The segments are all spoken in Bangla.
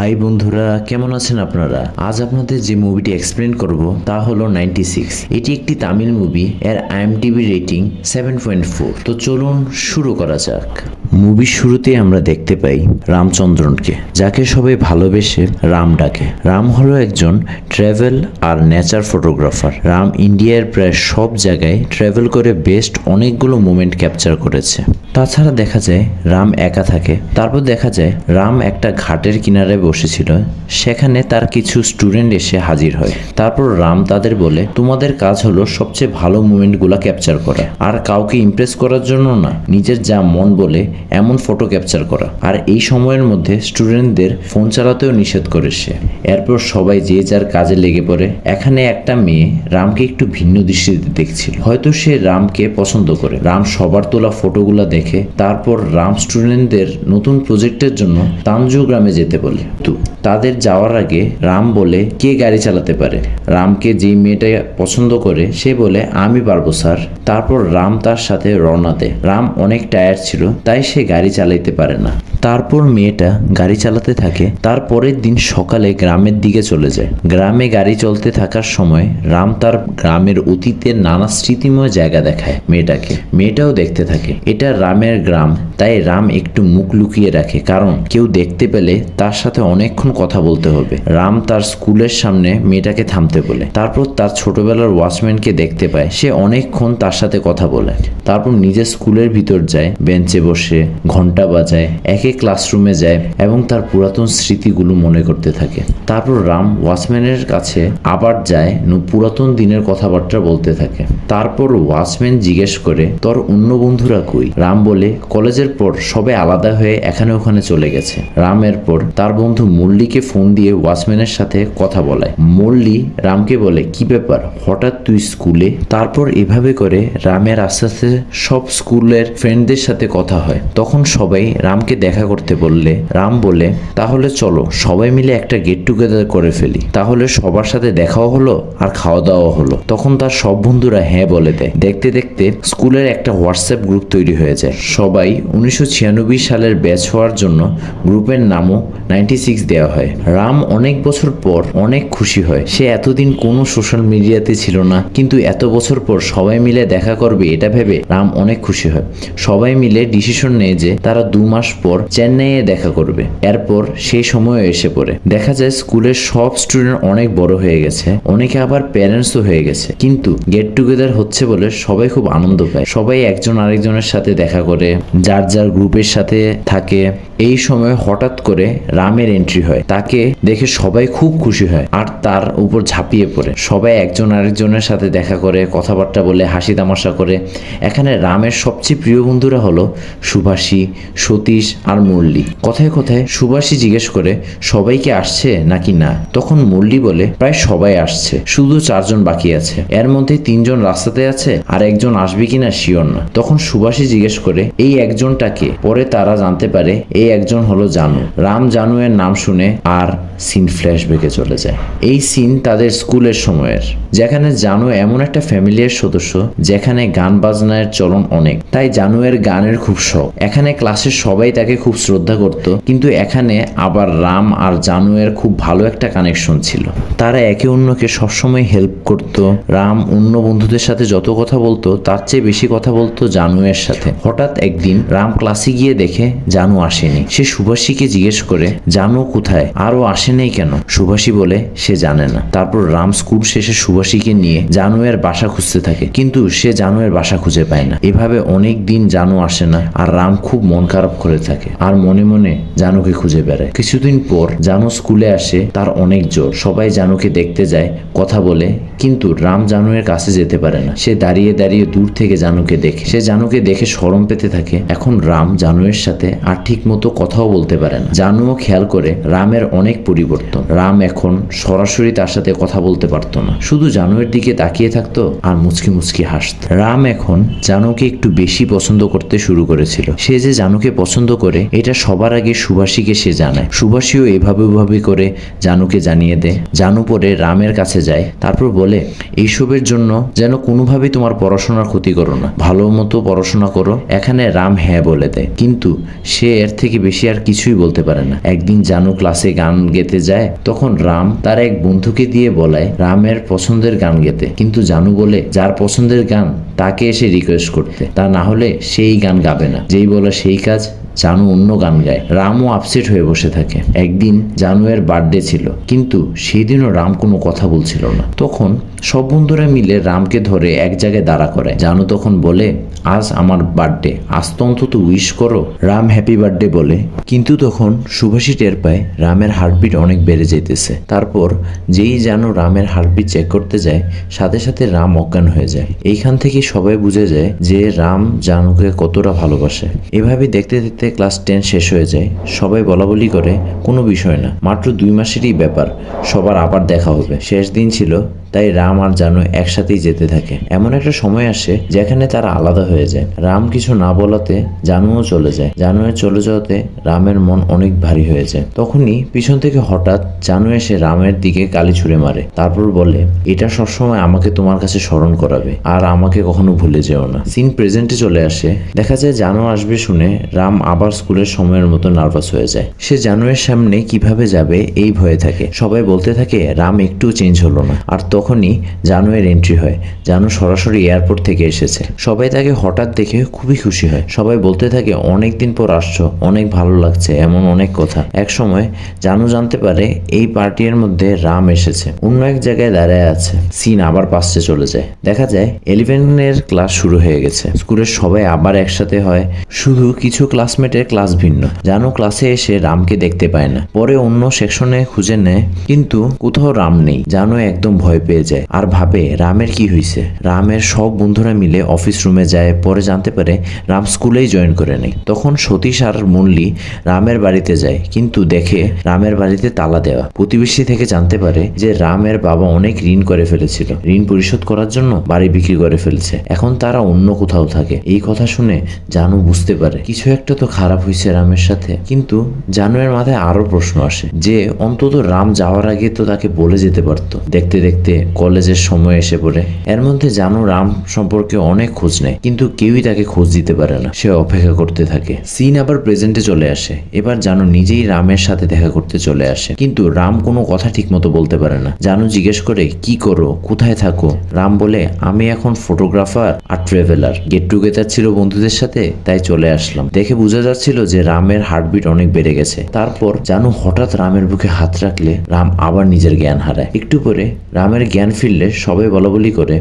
হাই বন্ধুরা, কেমন আছেন আপনারা? আজ আপনাদের যে মুভিটি এক্সপ্লেন করব তা হলো নাইনটি সিক্স এটি একটি তামিল মুভি এর IMDb rating seven point four তো চলুন শুরু করা যাক। মুভির শুরুতে আমরা দেখতে পাই রামচন্দ্রনকে, যাকে সবাই ভালোবেসে রাম ডাকে। রাম হলো একজন ট্রাভেল আর নেচার ফটোগ্রাফার। রাম ইন্ডিয়ার প্রায় সব জায়গায় ট্রাভেল করে বেস্ট অনেকগুলো মোমেন্ট ক্যাপচার করেছে। তাছাড়া দেখা যায় রাম একা থাকে। তারপর দেখা যায় রাম একটা ঘাটের কিনারে বসেছিল। সেখানে তার কিছু স্টুডেন্ট এসে হাজির হয়। তারপর রাম তাদের বলে, তোমাদের কাজ হলো সবচেয়ে ভালো মুমেন্টগুলো ক্যাপচার করা। আর কাউকে ইমপ্রেস করার জন্য না, নিজের যা মন বলে এমন ফটো ক্যাপচার করা। আর এই সময়ের মধ্যে স্টুডেন্টদের ফোন চালাতেও নিষেধ করে সে। এরপর সবাই যে যার কাজে লেগে পড়ে। এখানে একটা মেয়ে রামকে একটু ভিন্ন দৃষ্টিতে দেখছিল। হয়তো সে রামকে পছন্দ করে। রাম সবার তোলা ফটোগুলো দেখে তারপর রাম স্টুডেন্টদের নতুন প্রজেক্টের জন্য তানজু গ্রামে যেতে বলে। তো তাদের যাওয়ার আগে রাম বলে, কে গাড়ি চালাতে পারে? রামকে যেই মেয়েটা পছন্দ করে, সে বলে, আমি পারব, স্যার। তারপর রাম তার সাথে রওনা দেয়। রাম অনেক টায়ার ছিল, তাই সে গাড়ি চালাইতে পারে না। তারপর মেয়েটা গাড়ি চালাতে থাকে। তারপরের দিন সকালে গ্রামের দিকে চলে যায়। গ্রামে গাড়ি চলতে থাকার সময় রাম তার গ্রামের অতীতের নানা স্মৃতিময় জায়গা দেখায় মেয়েটাকে। মেয়েটাও দেখতে থাকে। এটা রামের গ্রাম, তাই রাম একটু মুখ লুকিয়ে রাখে, কারণ কেউ দেখতে পেলে তার সাথে অনেকক্ষণ কথা বলতে হবে। রাম তার স্কুলের সামনে মেয়েটাকে থামতে বলে। তারপর তার ছোটবেলার ওয়াচম্যানকে দেখতে পায়। সে অনেকক্ষণ তার সাথে কথা বলে। তারপর নিজের স্কুলের ভিতর যায়, বেঞ্চে বসে ঘণ্টা বাজায়, একে ক্লাসরুমে যায় এবং তার পুরাতন স্মৃতিগুলো মনে করতে থাকে। তারপর রাম ওয়াচম্যানের কাছে আবার যায় পুরাতন দিনের কথাবার্তা বলতে থাকে। তারপর ওয়াচম্যান জিজ্ঞেস করে, তোর অন্য বন্ধুরা কই? রাম বলে, কলেজের পর সবাই আলাদা হয়ে এখানে ওখানে চলে গেছে। রামের পর তার বন্ধু মুরলিকে ফোন দিয়ে ওয়াচম্যানের সাথে কথা বলায়। মুরলি রামকে বলে, কি ব্যাপার? হঠাৎ তুই স্কুলে? তারপর এভাবে করে রামের আস্তে আস্তে সব স্কুলের ফ্রেন্ডদের সাথে কথা হয়। তখন সবাই রামকে দেখা করতে বললে, রাম বলে, তাহলে চলো, সবাই মিলে একটা গেট টুগেদার করে ফেলি। তাহলে সবার সাথে দেখাও হলো আর খাওয়া দাওয়া হলো। তখন তার সব বন্ধুরা হ্যাঁ বলে দেয়। দেখতে দেখতে স্কুলের একটা হোয়াটসঅ্যাপ গ্রুপ তৈরি হয়ে যায়। সবাই উনিশশো ছিয়ানব্বই সালের ব্যাচ হওয়ার জন্য গ্রুপের নামও নাইনটি সিক্স দেওয়া হয়। রাম অনেক বছর পর অনেক খুশি হয়। সে এতদিন কোনো সোশ্যাল মিডিয়াতে ছিল না, কিন্তু এত বছর পর সবাই মিলে দেখা করবে এটা ভেবে রাম অনেক খুশি হয়। সবাই মিলে ডিসিশন নেয় যে তারা দু মাস পর চেন্নাইয়ে দেখা করবে। এরপর সেই সময় এসে পড়ে। দেখা যায় স্কুলের সব স্টুডেন্ট অনেক বড় হয়ে গেছে, অনেকে আবার প্যারেন্টসও হয়ে গেছে। কিন্তু গেট টুগেদার হচ্ছে বলে সবাই খুব আনন্দ পায়। সবাই একজন আরেকজনের সাথে দেখা করে, যার যার গ্রুপের সাথে থাকে। এই সময় হঠাৎ করে রামের এন্ট্রি হয়। তাকে দেখে সবাই খুব খুশি হয় আর তার উপর ঝাঁপিয়ে পড়ে। সবাই একজন আরেকজনের সাথে দেখা করে, কথাবার্তা বলে, হাসি তামাশা করে। এখানে রামের সবচেয়ে প্রিয় বন্ধুরা হলো সুভাষী, সতীশ আর মুরলি। কথায় কথায় সুভাষী জিজ্ঞেস করে, সবাই কি আসছে নাকি না? তখন মুরলি বলে, প্রায় সবাই আসছে, শুধু চারজন বাকি আছে। এর মধ্যে তিনজন রাস্তাতে আছে, আর একজন আসবে কিনা শিওর না। তখন সুভাষী জিজ্ঞেস করে, এই একজনটাকে পরে তারা জানতে পারে, এই একজন হলো জানু। রাম জানু এর নাম শুনে আর সিন ফ্ল্যাশব্যাকে চলে যায়। এই সিন তাদের স্কুলের সময়ের, যেখানে জানু এমন একটা ফ্যামিলির সদস্য, যেখানে গান বাজনার চলন অনেক। তাই জানুয়ের গানের খুব শখ। এখানে ক্লাসের সবাই তাকে খুব শ্রদ্ধা করত। কিন্তু এখানে আবার রাম আর জানুয়ের খুব ভালো একটা কানেকশন ছিল। তারা একে অন্যকে সবসময় হেল্প করত। রাম অন্য বন্ধুদের সাথে যত কথা বলতো, তার চেয়ে বেশি কথা বলতো জানুয়ের সাথে। হঠাৎ একদিন রাম ক্লাসে গিয়ে দেখে জানু আসেনি। সে সুভাষীকে জিজ্ঞেস করে, জানু কোথায়? আরও আসেনি কেন? সুভাষী বলে, সে জানে না। তারপর রাম স্কুল শেষে সুভাষীকে নিয়ে জানুয়ের বাসা খুঁজতে থাকে। কিন্তু সে জানুয়ের বাসা খুঁজে পায় না। এভাবে অনেক দিন জানু আসে না আর রাম খুব মন খারাপ করে থাকে। আর মনে মনে জানুকে খুঁজে বেড়ায়। কিছুদিন পর জানু স্কুলে আসে, তার অনেক জোর সবাই জানুকে দেখতে যায়, কথা বলে কিন্তু রাম জানুয়ের কাছে যেতে পারে না। সে দাঁড়িয়ে দাঁড়িয়ে দূর থেকে জানুকে দেখে। সে জানুকে দেখে সরম পেতে থাকে, এখন রাম জানুয়ের সাথে আর ঠিক মতো কথাও বলতে পারে না। জানুও খেয়াল করে রামের অনেক পরিবর্তন। রাম এখন সরাসরি তার সাথে কথা বলতে পারতো না। শুধু জানুয়ের দিকে তাকিয়ে থাকতো আর মুচকি মুচকি হাসত। রাম এখন জানুকে একটু বেশি পছন্দ করতে শুরু করেছিল। সে যে জানুকে পছন্দ করে, এটা সবার আগে সুভাষীকে সে জানায়। সুভাষীও এভাবে ওভাবে করে জানুকে জানিয়ে দেয়। জানু পরে রামের কাছে যায়, তারপর বলে এইসবের জন্য যেন কোনোভাবেই তোমার পড়াশোনার ক্ষতি করো না। ভালো মতো পড়াশোনা করো। এখানে রাম হ্যাঁ বলে দেয়। কিন্তু সে এর থেকে বেশি আর কিছুই বলতে পারে না। একদিন জানু ক্লাসে গান গেতে যায়, তখন রাম তার এক বন্ধুকে দিয়ে বলায়, রামের পছন্দের গান গেতে। কিন্তু জানু বলে, যার পছন্দের গান, তাকে এসে রিকোয়েস্ট করতে। তা না হলে সেই গান গাবে না। যেই বলা সেই কাজ জানু অন্য গান গায়। রামও আপসেট হয়ে বসে থাকে। একদিন জানুয়ের বার্থডে ছিল, কিন্তু সেই দিনও রাম কোনো কথা বলছিল না। তখন সব বন্ধুরা মিলে রামকে ধরে এক জায়গায় দাঁড়া করায় জানু তখন বলে, আজ আমার বার্থডে আজ তো অন্তত উইশ করো। রাম হ্যাপি বার্থডে বলে, কিন্তু তখন সুভাষী টের পায় রামের হার্টবিট অনেক বেড়ে যেতেছে তারপর যেই জানু রামের হার্টবিট চেক করতে যায়, সাথে সাথে রাম অজ্ঞান হয়ে যায়। এইখান থেকে সবাই বুঝে যায় যে রাম জানুকে কতটা ভালোবাসে। এভাবে দেখতে দেখতে ক্লাস টেন শেষ হয়ে যায়। সবাই বলা বলি করে, কোনো বিষয় না। মাত্র দুই মাসেরই ব্যাপার, সবার আবার দেখা হবে। শেষ দিন ছিল তাই রাম আর জানু একসাথেই যেতে থাকে। এমন একটা সময় আসে যেখানে তারা আলাদা হয়ে যায়। রাম কিছু না বলাতে জানুও চলে যায়। জানুয়ের চলে যাওয়াতে রামের মন অনেক ভারী হয়ে যায়। তখনই পিছন থেকে হঠাৎ জানু এসে রামের দিকে কালি ছুঁড়ে মারে। তারপর বলে, এটা সবসময় আমাকে তোমার কাছে স্মরণ করাবে আর আমাকে কখনো ভুলে যেও না। সিন প্রেজেন্টে চলে আসে। দেখা যায় জানু আসবে শুনে রাম আবার স্কুলের সময়ের মতো নার্ভাস হয়ে যায়। সে জানুয়ের সামনে কীভাবে যাবে এই ভয়ে থাকে। সবাই বলতে থাকে, রাম একটু চেঞ্জ হলো না। আর তখনই জানুয়ের এন্ট্রি হয়। জানু সরাসরি এয়ারপোর্ট থেকে এসেছে। সবাই তাকে হঠাৎ দেখে খুবই খুশি হয়। সবাই বলতে থাকে, অনেক দিন পর আসছো, অনেক ভালো লাগছে, এমন অনেক কথা। এক সময় জানু জানতে পারে এই পার্টির মধ্যে রাম এসেছে। অন্য এক জায়গায় দাঁড়ায় আছে। সিন আবার পাশে চলে যায়। দেখা যায় এলিভেনের ক্লাস শুরু হয়ে গেছে। স্কুলের সবাই আবার একসাথে হয়। শুধু কিছু ক্লাসমেটের ক্লাস ভিন্ন। জানু ক্লাসে এসে রামকে দেখতে পায় না। পরে অন্য সেকশনে খুঁজে নেয়, কিন্তু কোথাও রাম নেই। জানু একদম ভয় পেয়ে যায়। আর ভাবে, রামের কি হয়েছে রামের সব বন্ধুরা মিলে অফিস রুমে যায়, পরে জানতে পারে রাম স্কুলেই জয়েন করে নেই। তখন সতীশ আর মুন্লি রামের বাড়িতে যায়, কিন্তু দেখে রামের বাড়িতে তালা দেওয়া। প্রতিবেশী থেকে জানতে পারে যে রামের বাবা অনেক ঋণ করে ফেলেছিল। ঋণ পরিশোধ করার জন্য বাড়ি বিক্রি করে ফেলছে। এখন তারা অন্য কোথাও থাকে। এই কথা শুনে জানু বুঝতে পারে, কিছু একটা তো খারাপ হয়েছে রামের সাথে। কিন্তু জানুয়ের মাথায় আরও প্রশ্ন আসে, যে অন্তত রাম যাওয়ার আগে তো তাকে বলে যেতে পারতো। দেখতে দেখতে কলেজের সময় এসে পড়ে। এর মধ্যে জানু, রাম সম্পর্কে অনেক খোঁজ নেয়, কিন্তু কেউই তাকে খোঁজ দিতে পারে না। সে অপেক্ষা করতে থাকে। সিন আবার প্রেজেন্টে চলে আসে। এবার জানু, নিজেই রামের সাথে দেখা করতে চলে আসে। কিন্তু রাম কোনো কথা ঠিক মতো বলতে পারে না। জানু, জিজ্ঞেস করে, কি করো? কোথায় থাকো? রাম বলে, আমি এখন ফটোগ্রাফার আর ট্রেভেলার গেট টুগেদার ছিল বন্ধুদের সাথে, তাই চলে আসলাম। দেখে বোঝা যাচ্ছিল যে রামের হার্টবিট অনেক বেড়ে গেছে। তারপর জানু, হঠাৎ রামের বুকে হাত রাখলে রাম আবার নিজের জ্ঞান হারায়। একটু পরে রামের জ্ঞান ফিরলে সবাই বলা বলি করে,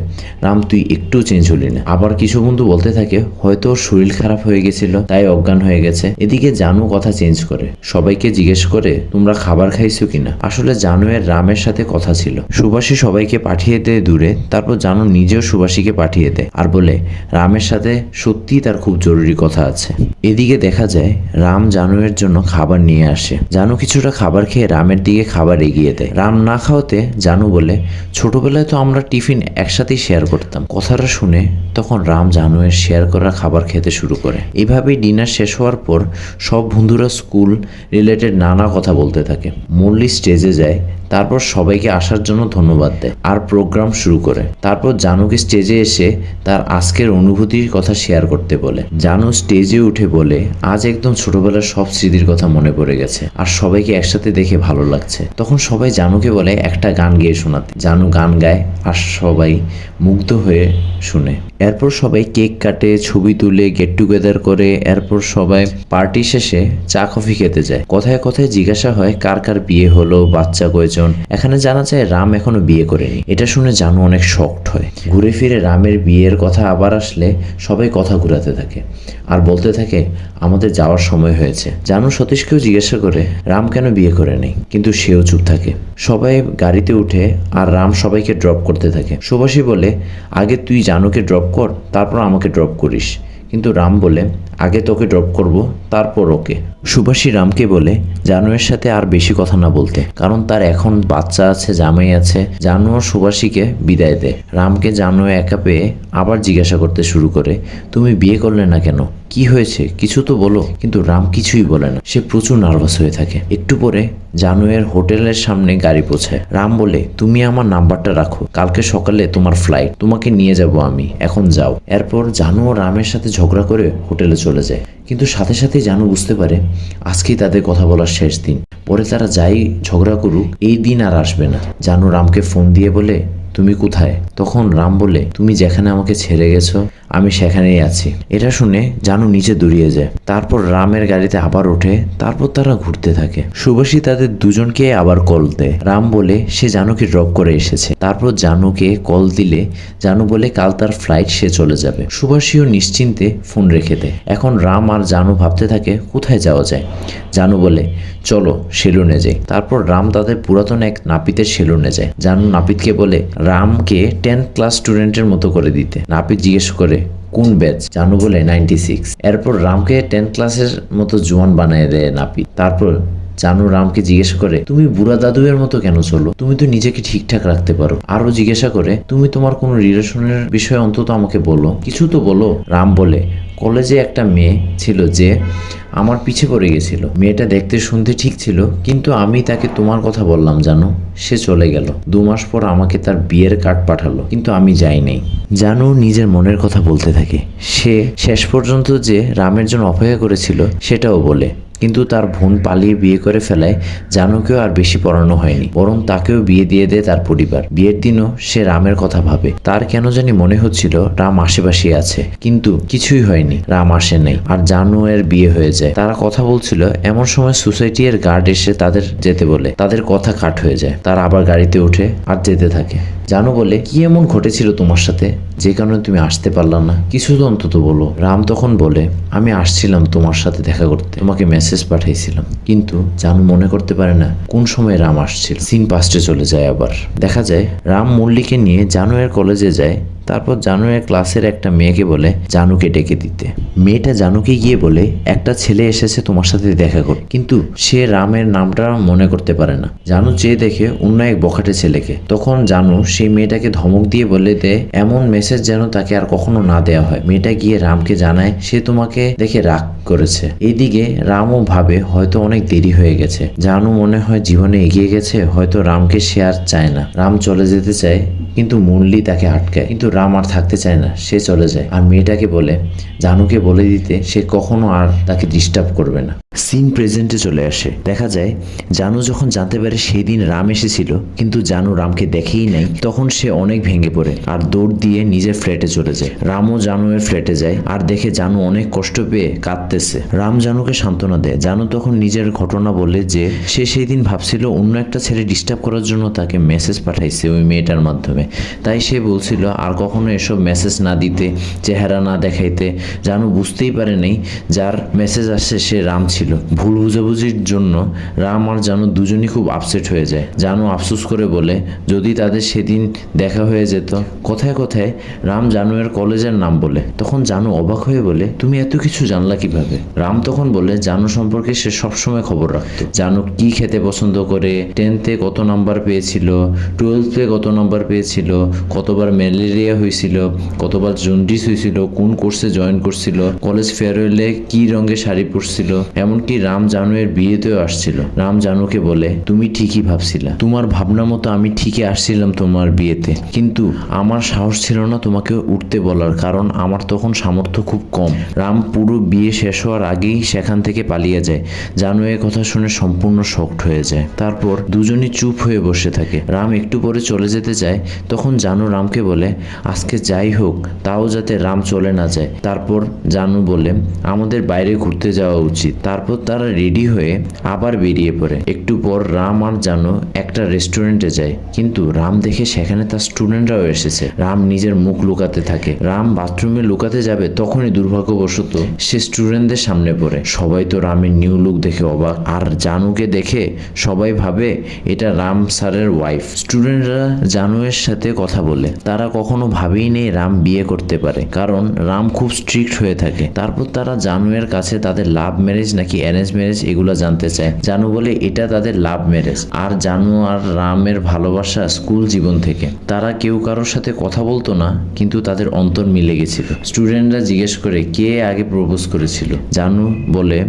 রাম তুই একটু চেঞ্জ হলি না। আবার কিছু বন্ধু বলতে থাকে, হয়তো ওর শরীর খারাপ হয়ে গেছিল, তাই অজ্ঞান হয়ে গেছে। এদিকে জানু কথা চেঞ্জ করে, সবাইকে জিজ্ঞেস করে, তোমরা খাবার খাইছো কিনা? আসলে জানুয়ের রামের সাথে কথা ছিল। সুভাষী সবাইকে পাঠিয়ে দেয় দূরে, তারপর জানু নিজেও সুভাষীকে পাঠিয়ে দেয় আর বলে, রামের সাথে সত্যি তার খুব জরুরি কথা আছে। এদিকে দেখা যায়, রাম জানুয়ের জন্য খাবার নিয়ে আসে। জানু কিছুটা খাবার খেয়ে রামের দিকে খাবার এগিয়ে দেয়। রাম না খাওয়াতে জানু বলে ছোটবেলায় তো আমরা টিফিন একসাথেই শেয়ার করতাম। কথাটা শুনে তখন রাম জানুয়ের শেয়ার করা খাবার খেতে শুরু করে। এভাবেই ডিনার শেষ হওয়ার পর সব বন্ধুরা স্কুল রিলেটেড নানা কথা বলতে থাকে। মুরলি স্টেজে যায়, তারপর সবাইকে আসার জন্য ধন্যবাদ দেয় আর প্রোগ্রাম শুরু করে। তারপর জানুকে স্টেজে এসে তার আজকের অনুভূতির কথা শেয়ার করতে বলে। জানু স্টেজে উঠে বলে, আজ একদম ছোটবেলার সব স্মৃতির কথা মনে পড়ে গেছে। আর সবাইকে একসাথে দেখে ভালো লাগছে। তখন সবাই জানুকে বলে, একটা গান গেয়ে শোনাতে। জানু গান গায় আর সবাই মুগ্ধ হয়ে শুনে। এরপর সবাই কেক কাটে, ছবি তুলে গেট টুগেদার করে। এরপর সবাই পার্টি শেষে চা কফি খেতে যায়। কথায় কথায় জিজ্ঞাসা হয়, কার কার বিয়ে হলো, বাচ্চা কয়জন? এখানে জানা যায়, রাম এখনও বিয়ে করেনি। এটা শুনে জানু অনেক শক্ট হয়। ঘুরে ফিরে রামের বিয়ের কথা আবার আসলে সবাই কথা ঘুরাতে থাকে আর বলতে থাকে, আমাদের যাওয়ার সময় হয়েছে। জানু সতীশকেও জিজ্ঞাসা করে, রাম কেন বিয়ে করে নেই কিন্তু সেও চুপ থাকে। সবাই গাড়িতে উঠে আর রাম সবাইকে ড্রপ করতে থাকে। সুভাষী বলে, আগে তুই জানুকে ড্রপ কর, তারপর আমাকে ড্রপ করিস। কিন্তু রাম বলে আগে তোকে ড্রপ করব, তারপর ওকে। সুভাষী রামকে বলে, জানুয়ের সাথে আর বেশি কথা না বলতে, কারণ তার এখন বাচ্চা আছে, জামাই আছে। জানু সুভাষীকে বিদায় দেয় রামকে জানু একা পেয়ে আবার জিজ্ঞাসা করতে শুরু করে, তুমি বিয়ে করলে না কেন? কি হয়েছে? কিছু তো বলো। কিন্তু রাম কিছুই বলে না। সে প্রচুর নার্ভাস হয়ে থাকে। একটু পরে জানুয়ের হোটেলের সামনে গাড়ি পৌঁছায়। রাম বলে, তুমি আমার নাম্বারটা রাখো। কালকে সকালে তোমার ফ্লাইট তোমাকে নিয়ে যাব আমি। এখন যাও। এরপর জানু ও রামের সাথে ঝগড়া করে হোটেলে চলে যায়। কিন্তু সাথে সাথে জানু বুঝতে পারে, আজকেই তাদের কথা বলার শেষ দিন। পরে তারা যাই ঝগড়া করুক, এই দিন আর আসবে না। জানু রামকে ফোন দিয়ে বলে তুমি কোথায়? তখন রাম বলে, তুমি যেখানে আমাকে ছেড়ে গেছো, আমি সেখানেই আছি। এটা শুনে জানু নিচে দৌড়িয়ে যায়। তারপর রামের গাড়িতে আবার ওঠে, তারপর তারা ঘুরতে থাকে। সুভাষী তাদের দুজনকে আবার কল দেয়। রাম বলে, সে জানুকে ড্রপ করে এসেছে। তারপর জানুকে কল দিলে, জানু বলে, কাল তার ফ্লাইট সে চলে যাবে। সুভাষীও নিশ্চিন্তে ফোন রেখে দেয়। এখন রাম আর জানু ভাবতে থাকে, কোথায় যাওয়া যায়? জানু বলে, চলো সেলুনে যাই। তারপর রাম তাদের পুরাতন এক নাপিতের সেলুনে যায়। জানু নাপিতকে বলে রামকে টেন ক্লাস স্টুডেন্টের মতো করে দিতে। নাপিত জিজ্ঞেস করে, কোন ব্যাচ জানু বলে নাইনটি সিক্স এরপর রামকে টেন ক্লাসের মতো জোয়ান বানিয়ে দেয় নাপিত। তারপর জানু রামকে জিজ্ঞেস করে, তুমি বুড়া দাদুয়ের মতো কেন চলো তুমি তো নিজেকে ঠিকঠাক রাখতে পারো। আরও জিজ্ঞাসা করে, তুমি তোমার কোনো রিলেশনের বিষয়ে অন্তত আমাকে বলো। কিছু তো বলো, রাম বলে। কলেজে একটা মেয়ে ছিল যে আমার পিছে পড়ে গেছিল। মেয়েটা দেখতে শুনতে ঠিক ছিল, কিন্তু আমি তাকে তোমার কথা বললাম, জানো? সে চলে গেল। দু মাস পর আমাকে তার বিয়ের কার্ড পাঠালো, কিন্তু আমি যাই নাই। জানু নিজের মনের কথা বলতে থাকে। সে শেষ পর্যন্ত যে রামের জন্য অপেক্ষা করেছিল, সেটাও বলে। কিন্তু তার বোন পালিয়ে বিয়ে করে ফেলায় জানুকেও আর বেশি পড়ানো হয়নি। বরং তাকেও বিয়ে দিয়ে দেয় তার পরিবার। বিয়ের দিনও সে রামের কথা ভাবে। তার কেন জানি মনে হচ্ছিল রাম আশেপাশে আছে। কিন্তু কিছুই হয়নি। রাম আসে নাই। আর জানু এর বিয়ে হয়ে যায়। তারা কথা বলছিল, এমন সময় সোসাইটি এর গার্ড এসে তাদের যেতে বলে। তাদের কথা কাট হয়ে যায়। তারা আবার গাড়িতে ওঠে আর যেতে থাকে। জানো বলে, কি এমন ঘটেছিল তোমার সাথে? যে কারণে তুমি আসতে পারলা না। কিছু তো অন্তত বলো। রাম তখন বলে, আমি আসছিলাম তোমার সাথে দেখা করতে। তোমাকে মেসেজ পাঠিয়েছিলাম কিন্তু জানু মনে করতে পারে না কোন সময় রাম আসছিল। সিন পাস্টে চলে যায় আবার। দেখা যায় রাম মল্লিকে নিয়ে জানু এর কলেজে যায়। তারপর জানুয়ের ক্লাসের একটা মেয়েকে বলে জানুকে ডেকে দিতে। মেয়েটা জানুকে গিয়ে বলে, একটা ছেলে এসেছে তোমার সাথে দেখা কর কিন্তু সে রামের নামটা মনে করতে পারে না। জানু চেয়ে দেখে অন্য এক বখাটে ছেলেকে। তখন জানু সেই মেয়েটাকে ধমক দিয়ে বলে দেয় এমন মেসেজ যেন তাকে আর কখনো না দেওয়া হয়। মেয়েটা গিয়ে রামকে জানায়, সে তোমাকে দেখে রাগ করেছে। এইদিকে রামও ভাবে, হয়তো অনেক দেরি হয়ে গেছে। জানু মনে হয় জীবনে এগিয়ে গেছে, হয়তো রামকে সে আর চায় না। রাম চলে যেতে চায়, কিন্তু মুরলি তাকে আটকায়। কিন্তু রাম আর থাকতে চায় না, সে চলে যায়। আর মেয়েটাকে বলে, জানুকে বলে দিতে সে কখনো আর তাকে ডিস্টার্ব করবে না। সিন প্রেজেন্টে চলে আসে। দেখা যায়, জানু যখন জানতে পারে সেই দিন রাম এসেছিল, কিন্তু জানু রামকে দেখেই নাই, তখন সে অনেক ভেঙে পড়ে আর দৌড় দিয়ে নিজের ফ্ল্যাটে চলে যায়। রামও জানুয়ের ফ্ল্যাটে যায় আর দেখে জানু অনেক কষ্ট পেয়ে কাঁদতেছে। রাম জানুকে সান্ত্বনা দেয়। জানু তখন নিজের ঘটনা বলে যে, সে সেই দিন ভাবছিল অন্য একটা ছেলে ডিস্টার্ব করার জন্য তাকে মেসেজ পাঠাইছে ওই মেয়েটার মাধ্যমে। তাই সে বলছিল, আর কখনো এসব মেসেজ না দিতে, চেহারা না দেখাইতে। জানু বুঝতেই পারে নাই যার মেসেজ আসছে সে রাম ছিল। ভুল বুঝাবুঝির জন্য রাম আর জানু দুজনই খুব আপসেট হয়ে যায়। জানু আফসোস করে বলে, যদি তাদের সেদিন দেখা হয়ে যেত। কোথায় কোথায় রাম জানুয়ের কলেজের নাম বলে। তখন জানু অবাক হয়ে বলে, তুমি এত কিছু জানলা কীভাবে? রাম তখন বলে, জানু সম্পর্কে সে সবসময় খবর রাখতো। জানু কি খেতে পছন্দ করে? টেনথে কত নাম্বার পেয়েছিল? টুয়েলভে কত নাম্বার পেয়েছিল? কতবার ম্যালেরিয়া হয়েছিল, কতবার জন্ডিস হয়েছিল, কোন কোর্সে জয়েন করছিল কলেজ ফেয়ারওয়েলে কি রঙের শাড়ি পরছিল, এমনকি রাম জানুয়ের বিয়েতেও আসছিল। রাম জানুকে বলে, তুমি ঠিকই ভাবছিলা। তোমার ভাবনা মতো আমি ঠিকই আসছিলাম তোমার বিয়েতে। কিন্তু আমার সাহস ছিল না তোমাকে উঠতে বলার, কারণ আমার তখন সামর্থ্য খুব কম। রাম পুরো বিয়ে শেষ হওয়ার আগেই সেখান থেকে পালিয়ে যায়। জানু এ কথা শুনে সম্পূর্ণ শকড হয়ে যায়। তারপর দুজনই চুপ হয়ে বসে থাকে। রাম একটু পরে চলে যেতে যায় তখন জানু রামকে বলে আজকে যাই হোক, তাও যাতে রাম চলে না যায়। তারপর জানু বলে আমাদের বাইরে ঘুরতে যাওয়া উচিত। তারপর তারা রেডি হয়ে আবার বেরিয়ে পড়ে। একটু পর রাম আর জানু একটা রেস্টুরেন্টে যায়। কিন্তু রাম দেখে সেখানে তার স্টুডেন্টরাও এসেছে। রাম নিজের মুখ লুকাতে থাকে। রাম বাথরুমে লুকাতে যাবে তখনই দুর্ভাগ্যবশত সে স্টুডেন্টদের সামনে পড়ে। সবাই তো রামের নিউ লুক দেখে অবাক। আর জানুকে দেখে সবাই ভাবে, এটা রাম স্যারের ওয়াইফ। স্টুডেন্টরা জানুয়ের সাথে কথা বলে। তারা কখনো কোনোভাবেই নেই রাম বিয়ে করতে পারে। কারণ রাম খুব স্ট্রিক্ট হয়ে থাকে। তারপর তারা জানুয়ের কাছে তাদের লাভ ম্যারেজ নাকি অ্যারেঞ্জ ম্যারেজ এগুলো জানতে চায়। জানু বলে, এটা তাদের লাভ ম্যারেজ আর জানু আর রামের ভালোবাসা স্কুল জীবন থেকে। তারা কেউ কারোর সাথে কথা বলতো না, কিন্তু তাদের অন্তর মিলে গেছিল। স্টুডেন্টরা জিজ্ঞেস করে, কে আগে প্রপোজ করেছিল? জানু বলে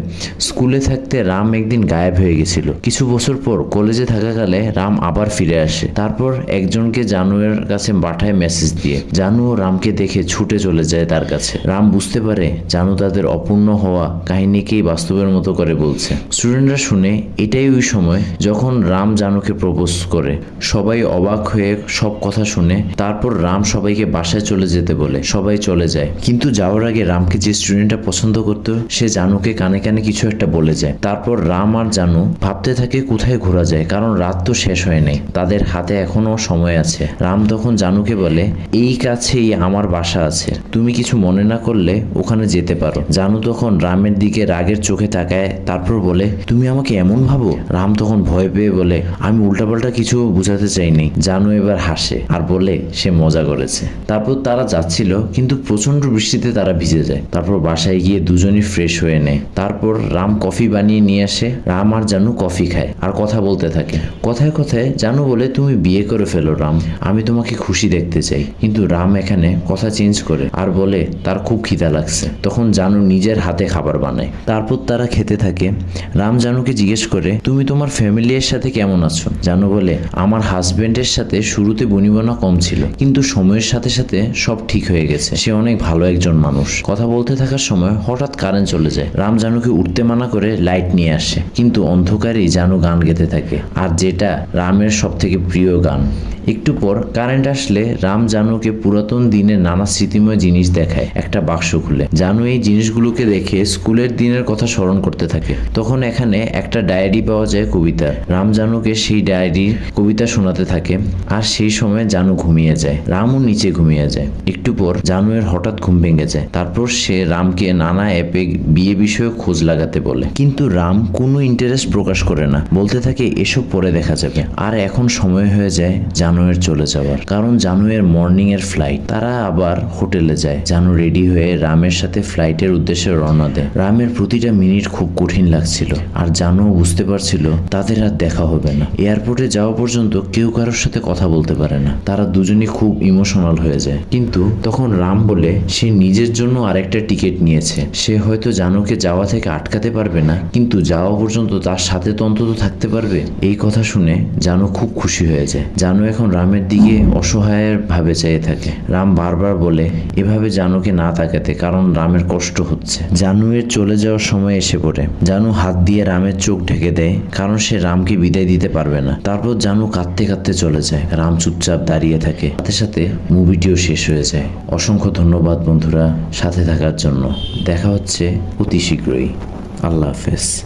স্কুলে থাকতে রাম একদিন গায়েব হয়ে গেছিল। কিছু বছর পর কলেজে থাকাকালে রাম আবার ফিরে আসে। তারপর একজনকে জানুয়ের কাছে পাঠায় মেসেজ দিয়ে। জানু ও রামকে দেখে ছুটে চলে যায় তার কাছে। রাম বুঝতে পারে জানু তাদের অপূর্ণ হওয়া কাহিনীকেই বাস্তবের মতো করে বলছে। স্টুডেন্টরা শুনে এটাই ওই সময় যখন রাম জানুকে প্রপোজ করে। সবাই অবাক হয়ে সব কথা শুনে তারপর রাম সবাইকে বাসায় চলে যেতে বলে, সবাই চলে যায়। কিন্তু যাওয়ার আগে রামকে যে স্টুডেন্টটা পছন্দ করতো, সে জানুকে কানে কানে কিছু একটা বলে যায়। তারপর রাম আর জানু ভাবতে থাকে কোথায় ঘোরা যায়, কারণ রাত তো শেষ হয় নাই। তাদের হাতে এখনও সময় আছে। রাম তখন জানুকে বলে এই কাছেই আমার বাসা আছে। তুমি কিছু মনে না করলে ওখানে যেতে পারো। জানু তখন রামের দিকে রাগের চোখে তাকায়, তারপর বলে, তুমি আমাকে এমন ভাবো? রাম তখন ভয় পেয়ে বলে, আমি উল্টাপাল্টা কিছু বুঝাতে চাইনি। জানু এবার হাসে আর বলে, সে মজা করেছে। তারপর তারা যাচ্ছিল, কিন্তু প্রচণ্ড বৃষ্টিতে তারা ভিজে যায়। তারপর বাসায় গিয়ে দুজনই ফ্রেশ হয়ে নেয়। তারপর রাম কফি বানিয়ে নিয়ে আসে। রাম আর জানু কফি খায় আর কথা বলতে থাকে। কথায় কথায় জানু বলে, তুমি বিয়ে করে ফেলো রাম। আমি তোমাকে খুশি দেখতে চাই। কিন্তু রাম এখানে কথা চেঞ্জ করে আর বলে, তার খুব খিদা লাগছে। তখন জানু নিজের হাতে খাবার বানায়। তারপর তারা খেতে থাকে। রাম জানুকে জিজ্ঞেস করে, তুমি তোমার ফ্যামিলির সাথে কেমন আছো? জানু বলে, আমার হাজবেন্ডের সাথে শুরুতে বনিবনা কম ছিল, কিন্তু সময়ের সাথে সাথে সব ঠিক হয়ে গেছে। সে অনেক ভালো একজন মানুষ। কথা বলতে থাকার সময় হঠাৎ কারেন্ট চলে যায়। রাম জানুকে উঠতে মানা করে লাইট নিয়ে আসে। কিন্তু অন্ধকারেই জানু গান গেতে থাকে। আর যেটা রামের সব থেকে প্রিয় গান একটু পর কারেন্ট আসলে রাম জানুকে পুরাতন দিনের নানা স্মৃতিময় জিনিস দেখায়, একটা বাক্স খুলে। জানু এই জিনিসগুলোকে দেখে স্কুলের দিনের কথা স্মরণ করতে থাকে। তখন এখানে একটা ডায়েরি পাওয়া যায় কবিতা। রাম জানুকে সেই ডায়েরির কবিতা শোনাতে থাকে আর সেই সময় জানু ঘুমিয়ে যায়। রামও নিচে ঘুমিয়ে যায়। একটু পর জানুয়ের হঠাৎ ঘুম ভেঙে যায়। তারপর সে রামকে নানা অ্যাপে বিয়ে বিষয়ে খোঁজ লাগাতে বলে। কিন্তু রাম কোনো ইন্টারেস্ট প্রকাশ করে না। বলতে থাকে, এসব পরে দেখা যাবে। আর এখন সময় হয়ে যায় জানুয়ের চলে যাওয়ার। কারণ জানুয়ের মর্নিং এর ফ্লাইট তারা আবার হোটেলে যায়। জানু রেডি হয়ে রামের সাথে ফ্লাইটের উদ্দেশ্যে রওনা দেয়। রামের প্রতিটা মিনিট খুব কঠিন লাগছিল। আর জানু বুঝতে পারছিল, তাদের আর দেখা হবে না। এয়ারপোর্টে যাওয়া পর্যন্ত কেউ কারোর সাথে কথা বলতে পারে না। তারা দুজনই খুব ইমোশনাল হয়ে যায়। কিন্তু তখন রাম বলে, সে নিজের জন্য আরেকটা টিকিট নিয়েছে। সে হয়তো জানুকে যাওয়া থেকে আটকাতে পারবে না, কিন্তু যাওয়া পর্যন্ত তার সাথে তো অন্তত থাকতে পারবে? এই কথা শুনে জানু খুব খুশি হয়ে যায়। জানু রামের দিকে অসহায়ের ভাবে চেয়ে থাকে। রাম বারবার বলে, এভাবে জানুকে না তাকাতে, কারণ রামের কষ্ট হচ্ছে। জানুয়ের চলে যাওয়ার সময় এসে পড়ে। জানু হাত দিয়ে রামের চোখ ঢেকে দেয়, কারণ সে রামকে বিদায় দিতে পারবে না। তারপর জানু কাঁদতে কাঁদতে চলে যায়। রাম চুপচাপ দাঁড়িয়ে থাকে। সাথে সাথে মুভিটিও শেষ হয়ে যায়। অসংখ্য ধন্যবাদ বন্ধুরা, সাথে থাকার জন্য। দেখা হচ্ছে অতি শীঘ্রই। আল্লাহ হাফেজ।